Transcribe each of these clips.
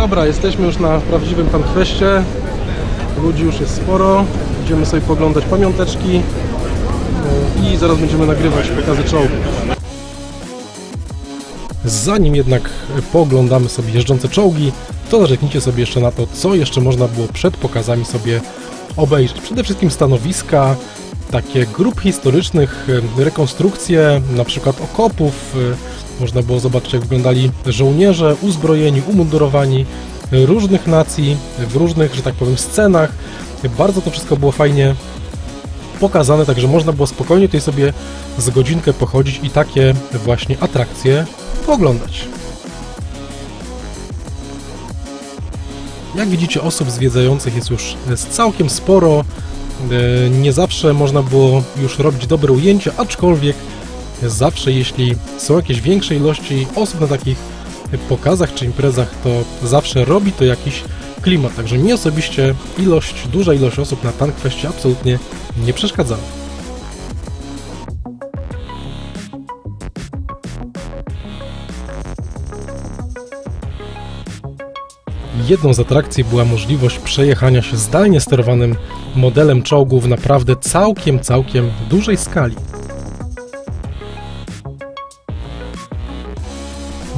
Dobra, jesteśmy już na prawdziwym Tankfeście. Ludzi już jest sporo. Idziemy sobie poglądać pamiąteczki e, i zaraz będziemy nagrywać pokazy czołgów. Zanim jednak poglądamy sobie jeżdżące czołgi, to narzeknijcie sobie jeszcze na to, co jeszcze można było przed pokazami sobie obejrzeć. Przede wszystkim stanowiska, takie grup historycznych, rekonstrukcje, na przykład okopów. Można było zobaczyć, jak wyglądali żołnierze, uzbrojeni, umundurowani różnych nacji, w różnych, że tak powiem, scenach. Bardzo to wszystko było fajnie pokazane, także można było spokojnie tutaj sobie z godzinkę pochodzić i takie właśnie atrakcje pooglądać. Jak widzicie, osób zwiedzających jest już całkiem sporo. E, Nie zawsze można było już robić dobre ujęcia, aczkolwiek zawsze jeśli są jakieś większe ilości osób na takich pokazach czy imprezach, to zawsze robi to jakiś klimat. Także mi osobiście ilość, duża ilość osób na Tankfestie absolutnie nie przeszkadzała. Jedną z atrakcji była możliwość przejechania się zdalnie sterowanym modelem czołgu w naprawdę całkiem, całkiem dużej skali.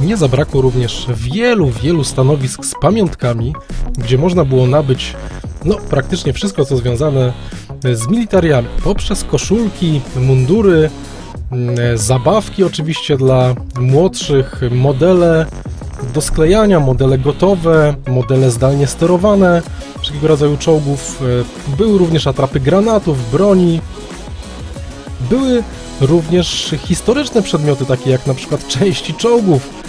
Nie zabrakło również wielu, wielu stanowisk z pamiątkami, gdzie można było nabyć no, praktycznie wszystko, co związane z militariami. Poprzez koszulki, mundury, mm, zabawki oczywiście dla młodszych, modele do sklejania, modele gotowe, modele zdalnie sterowane, wszelkiego rodzaju czołgów. E, Były również atrapy granatów, broni. Były również historyczne przedmioty, takie jak na przykład części czołgów.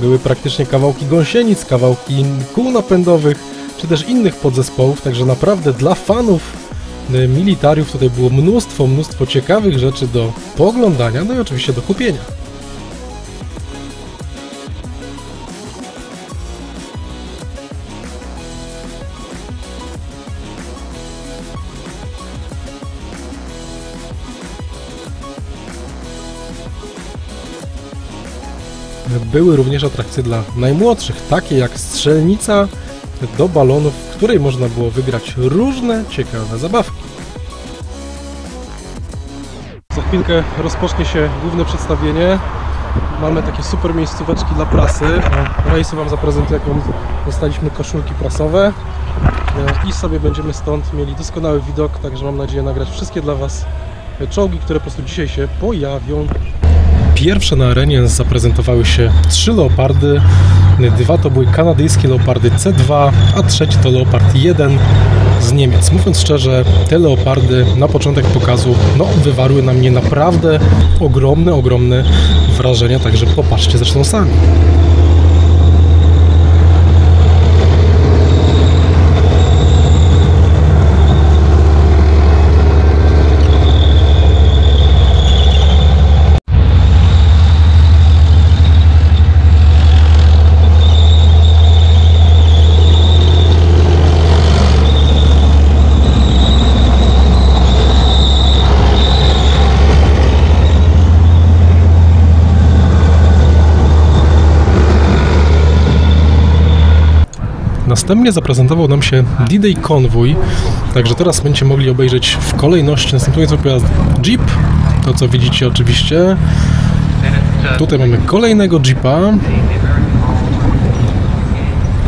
Były praktycznie kawałki gąsienic, kawałki kół napędowych, czy też innych podzespołów, także naprawdę dla fanów e, militariów tutaj było mnóstwo, mnóstwo ciekawych rzeczy do pooglądania, no i oczywiście do kupienia. Były również atrakcje dla najmłodszych, takie jak strzelnica do balonów, w której można było wygrać różne ciekawe zabawki. Za chwilkę rozpocznie się główne przedstawienie. Mamy takie super miejscóweczki dla prasy. Rejsu Wam zaprezentuję, jaką dostaliśmy koszulki prasowe. E, I sobie będziemy stąd mieli doskonały widok, także mam nadzieję nagrać wszystkie dla Was czołgi, które po prostu dzisiaj się pojawią. Pierwsze na arenie zaprezentowały się trzy leopardy. Dwa to były kanadyjskie leopardy C2, a trzeci to leopard 1 z Niemiec. Mówiąc szczerze, te leopardy na początek pokazu no, wywarły na mnie naprawdę ogromne, ogromne wrażenia, także popatrzcie zresztą sami. Następnie zaprezentował nam się D-Day Convoy, także teraz będziecie mogli obejrzeć w kolejności następujący pojazd Jeep, to co widzicie oczywiście. Tutaj mamy kolejnego Jeepa.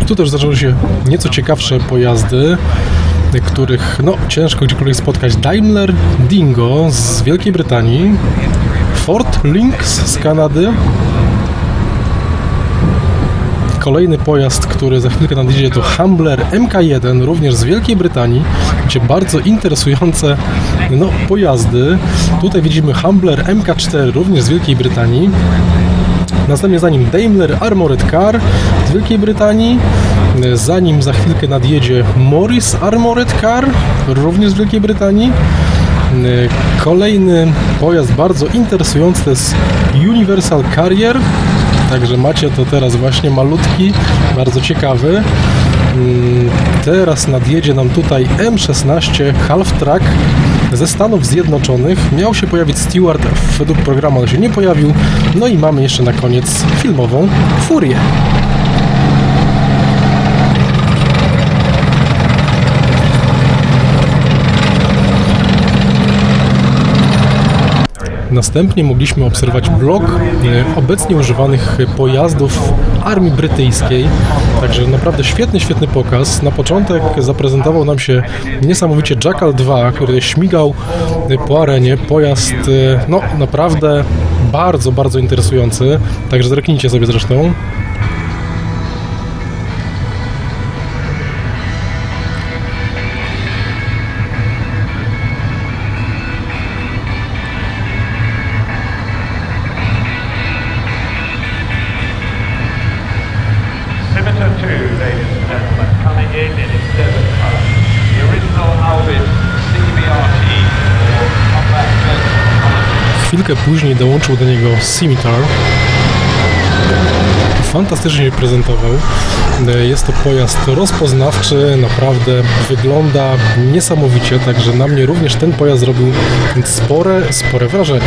I tu też zaczęły się nieco ciekawsze pojazdy, których no, ciężko gdziekolwiek spotkać. Daimler Dingo z Wielkiej Brytanii, Ford Lynx z Kanady, Kolejny pojazd, który za chwilkę nadjedzie to Humbler MK1, również z Wielkiej Brytanii, gdzie bardzo interesujące no, pojazdy. Tutaj widzimy Humbler MK4, również z Wielkiej Brytanii. Następnie za nim Daimler Armored Car z Wielkiej Brytanii. Zanim za chwilkę nadjedzie Morris Armored Car, również z Wielkiej Brytanii. Kolejny pojazd bardzo interesujący to jest Universal Carrier. Także macie to teraz właśnie malutki, bardzo ciekawy. Mm, Teraz nadjedzie nam tutaj M16 Half Track ze Stanów Zjednoczonych. Miał się pojawić Stewart, według programu ale się nie pojawił. No i mamy jeszcze na koniec filmową Furię. Następnie mogliśmy obserwować blok e, obecnie używanych pojazdów armii brytyjskiej. Także naprawdę świetny, świetny pokaz. Na początek zaprezentował nam się niesamowicie Jackal 2, który śmigał po arenie. Pojazd, e, no naprawdę bardzo, bardzo interesujący. Także zerknijcie sobie zresztą. Chwilkę później dołączył do niego Scimitar. Fantastycznie się prezentował. E, Jest to pojazd rozpoznawczy, naprawdę wygląda niesamowicie, także na mnie również ten pojazd zrobił spore, spore wrażenie.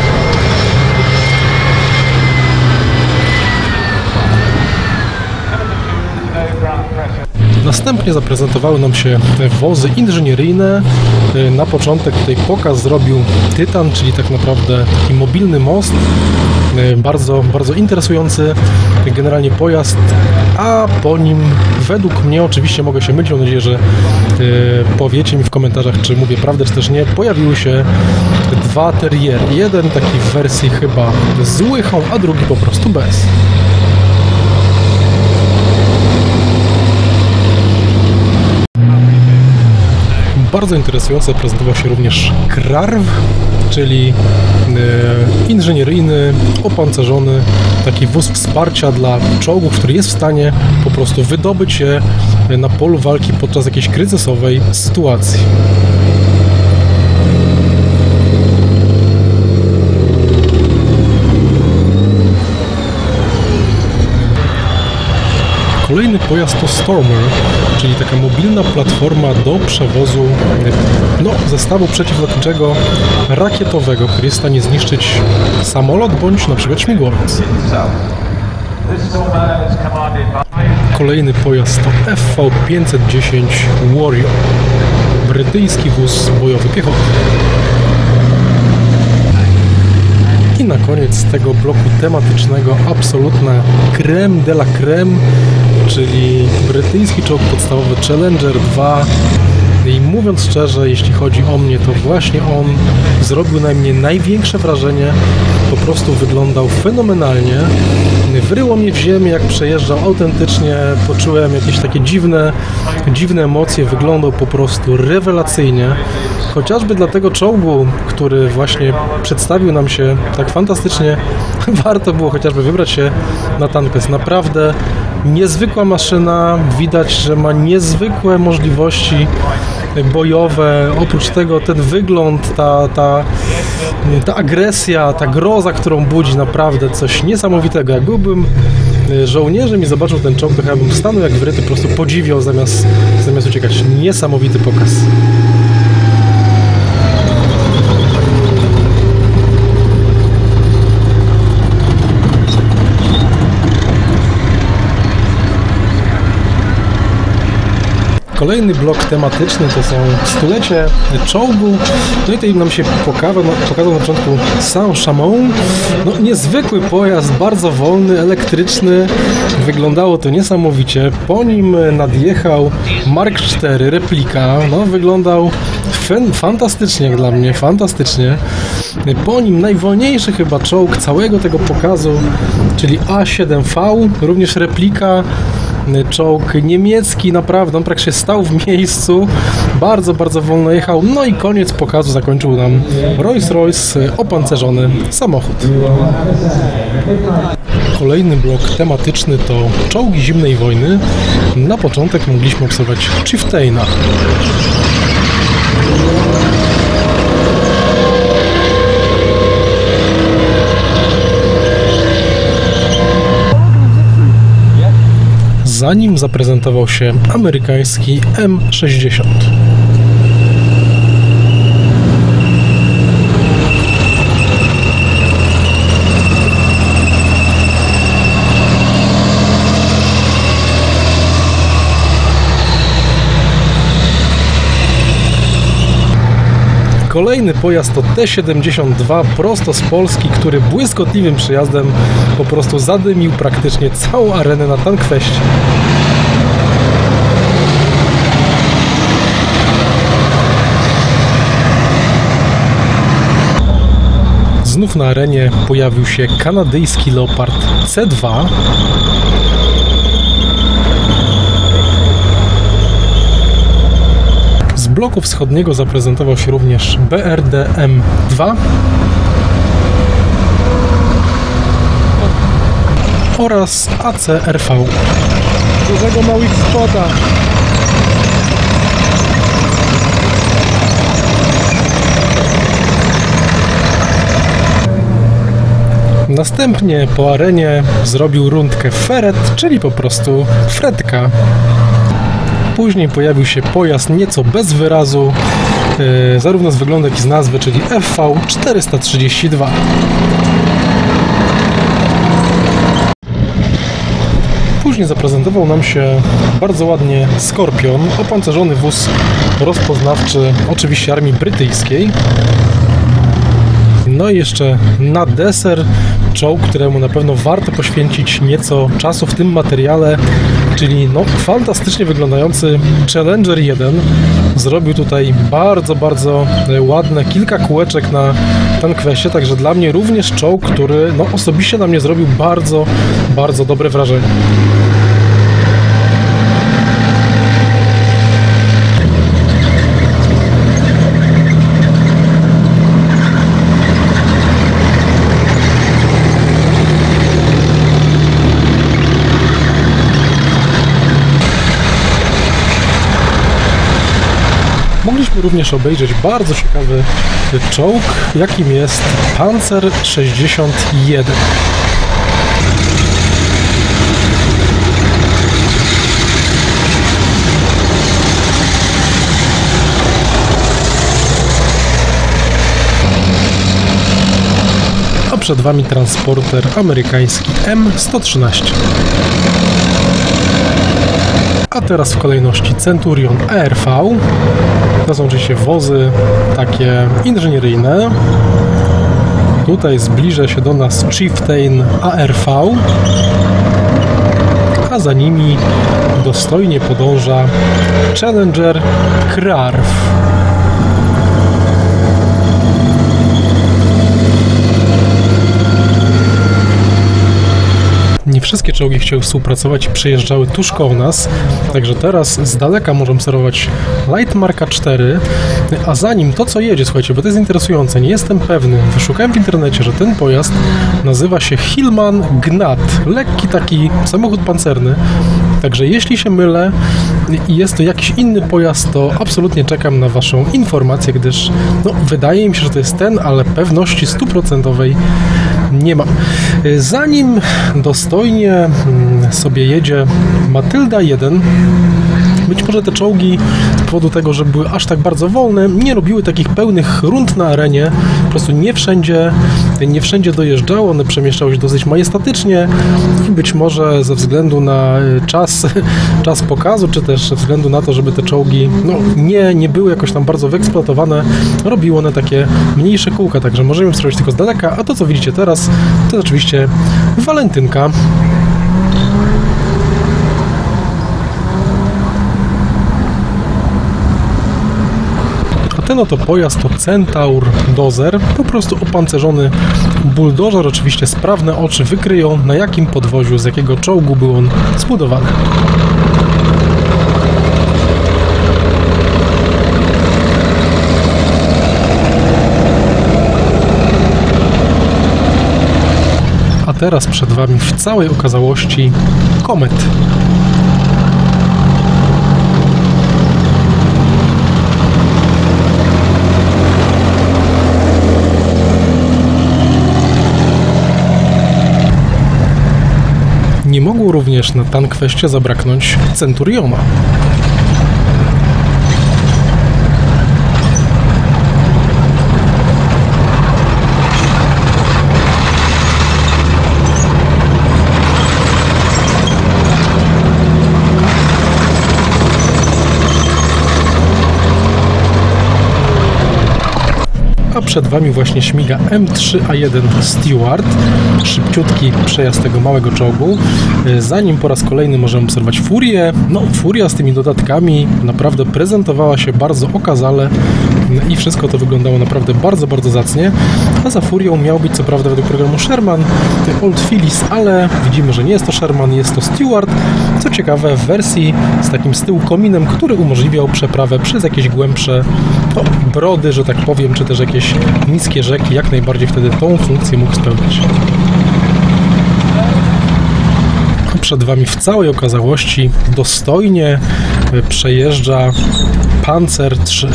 Następnie zaprezentowały nam się wozy inżynieryjne. Na początek tutaj pokaz zrobił Tytan, czyli tak naprawdę taki mobilny most. Bardzo, bardzo interesujący generalnie pojazd, a po nim według mnie, oczywiście mogę się mylić, mam nadzieję, że e, powiecie mi w komentarzach, czy mówię prawdę, czy też nie, pojawiły się dwa terriery. Jeden taki w wersji chyba z łychą, a drugi po prostu bez. Bardzo interesująco prezentował się również KRARW, czyli e, inżynieryjny, opancerzony taki wóz wsparcia dla czołgów, który jest w stanie po prostu wydobyć się na polu walki podczas jakiejś kryzysowej sytuacji. Kolejny pojazd to Stormer, czyli taka mobilna platforma do przewozu no, zestawu przeciwlotniczego rakietowego, który jest w stanie zniszczyć samolot bądź na przykład śmigłowiec. Kolejny pojazd to FV-510 Warrior, brytyjski wóz bojowy piechoty. I na koniec tego bloku tematycznego absolutna creme de la creme, czyli brytyjski czołg podstawowy Challenger 2. I mówiąc szczerze, jeśli chodzi o mnie, to właśnie on zrobił na mnie największe wrażenie. Po prostu wyglądał fenomenalnie. Wryło mnie w ziemię, jak przejeżdżał autentycznie. Poczułem jakieś takie dziwne, dziwne emocje. Wyglądał po prostu rewelacyjnie. Chociażby dla tego czołgu, który właśnie przedstawił nam się tak fantastycznie, warto było chociażby wybrać się na tank. Jest naprawdę niezwykła maszyna. Widać, że ma niezwykłe możliwości bojowe. Oprócz tego ten wygląd, ta, ta, ta agresja, ta groza, którą budzi, naprawdę coś niesamowitego. Jak byłbym e, żołnierzem i zobaczył ten czołg, to chyba bym stanął jak wryty, po prostu podziwiał zamiast, zamiast uciekać. Niesamowity pokaz. Kolejny blok tematyczny to są stulecie czołgu. No i tutaj nam się pokazał, pokazał na początku Saint-Chamond. No, niezwykły pojazd, bardzo wolny, elektryczny. Wyglądało to niesamowicie. Po nim nadjechał Mark IV, replika. No, wyglądał fantastycznie dla mnie, fantastycznie. Po nim najwolniejszy chyba czołg całego tego pokazu, czyli A7V, również replika czołg niemiecki, naprawdę, on praktycznie stał w miejscu, bardzo, bardzo wolno jechał, no i koniec pokazu zakończył nam Rolls-Royce opancerzony samochód. Kolejny blok tematyczny to czołgi zimnej wojny. Na początek mogliśmy obserwować Chieftaina. Zanim zaprezentował się amerykański M60. Kolejny pojazd to T-72 prosto z Polski, który błyskotliwym przyjazdem po prostu zadymił praktycznie całą arenę na Tankfeście. Znów na arenie pojawił się kanadyjski Leopard C2. Bloku wschodniego zaprezentował się również BRD M2 oraz ACRV. Dużego małych spota. Następnie po arenie zrobił rundkę Feret, czyli po prostu Fredka. Później pojawił się pojazd nieco bez wyrazu, yy, zarówno z wyglądu jak i z nazwy, czyli FV432. Później zaprezentował nam się bardzo ładnie Skorpion, opancerzony wóz rozpoznawczy oczywiście armii brytyjskiej. No i jeszcze na deser czołg, któremu na pewno warto poświęcić nieco czasu w tym materiale, czyli no fantastycznie wyglądający Challenger 1. Zrobił tutaj bardzo, bardzo ładne kilka kółeczek na Tankweście, także dla mnie również czołg, który no osobiście na mnie zrobił bardzo, bardzo dobre wrażenie. Mogliśmy również obejrzeć bardzo ciekawy czołg, jakim jest Panzer 61. A przed Wami transporter amerykański M113. A teraz w kolejności Centurion ARV. To są oczywiście wozy takie inżynieryjne. Tutaj zbliża się do nas Chieftain ARV, a za nimi dostojnie podąża Challenger Krarw. Wszystkie czołgi chciały współpracować i przejeżdżały tuż koło nas, także teraz z daleka możemy obserwować Light Marka 4, a za nim to co jedzie, słuchajcie, bo to jest interesujące, nie jestem pewny, wyszukałem w internecie, że ten pojazd nazywa się Hillman Gnat, lekki taki samochód pancerny, także jeśli się mylę i jest to jakiś inny pojazd, to absolutnie czekam na Waszą informację, gdyż no, wydaje mi się, że to jest ten, ale pewności stuprocentowej nie mam. Zanim dostojnie mm, sobie jedzie Matylda 1, być może te czołgi z powodu tego, że były aż tak bardzo wolne, nie robiły takich pełnych rund na arenie. Po prostu nie wszędzie, nie wszędzie dojeżdżało, one przemieszczały się dosyć majestatycznie i być może ze względu na czas, czas pokazu, czy też ze względu na to, żeby te czołgi no, nie, nie były jakoś tam bardzo wyeksploatowane, robiły one takie mniejsze kółka, także możemy sprawdzić tylko z daleka, a to co widzicie teraz, to oczywiście walentynka. Ten oto pojazd to Centaur Dozer, po prostu opancerzony buldożer, oczywiście sprawne oczy wykryją na jakim podwoziu, z jakiego czołgu był on zbudowany. Teraz przed Wami w całej okazałości Komet. Nie mogło również na Tankweście zabraknąć Centuriona. Przed Wami właśnie śmiga M3A1 Stewart, szybciutki przejazd tego małego czołgu. E, Za nim po raz kolejny możemy obserwować Furię. No, Furia z tymi dodatkami naprawdę prezentowała się bardzo okazale i wszystko to wyglądało naprawdę bardzo, bardzo zacnie. A za Furią miał być co prawda według programu Sherman Old Phillies, ale widzimy, że nie jest to Sherman, jest to Stewart. Co ciekawe, w wersji z takim z tyłu kominem, który umożliwiał przeprawę przez jakieś głębsze no, brody, że tak powiem, czy też jakieś niskie rzeki. Jak najbardziej wtedy tą funkcję mógł spełnić. Przed Wami w całej okazałości dostojnie przejeżdża Panzer 3.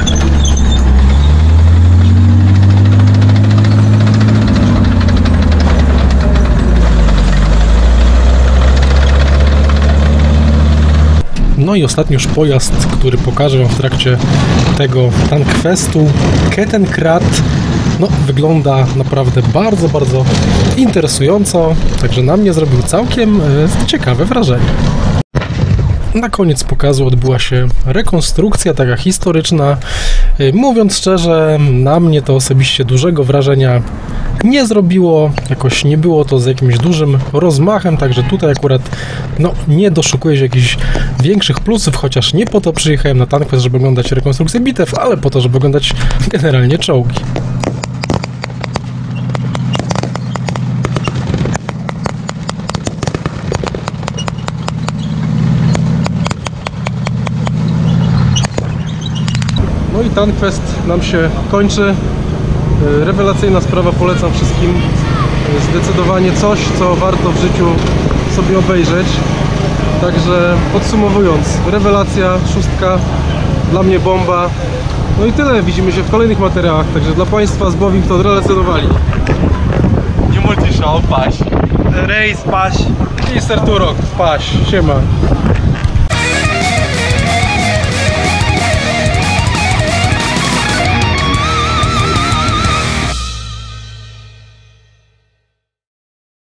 No i ostatni już pojazd, który pokażę Wam w trakcie tego tankfestu, Kettenkrat. No, wygląda naprawdę bardzo, bardzo interesująco, także na mnie zrobił całkiem e, ciekawe wrażenie. Na koniec pokazu odbyła się rekonstrukcja taka historyczna. Y, Mówiąc szczerze, na mnie to osobiście dużego wrażenia nie zrobiło. Jakoś nie było to z jakimś dużym rozmachem, także tutaj akurat no, nie doszukuję się jakichś większych plusów, chociaż nie po to przyjechałem na Tankfest, żeby oglądać rekonstrukcję bitew, ale po to, żeby oglądać generalnie czołgi. No i Tankfest nam się kończy. E, Rewelacyjna sprawa, polecam wszystkim. E, Zdecydowanie coś, co warto w życiu sobie obejrzeć. Także podsumowując, rewelacja, szóstka, dla mnie bomba. No i tyle, widzimy się w kolejnych materiałach. Także dla Państwa z Bowington relacjonowali. De multishow, pași. Reis, pași. I Serturok, paś, siema.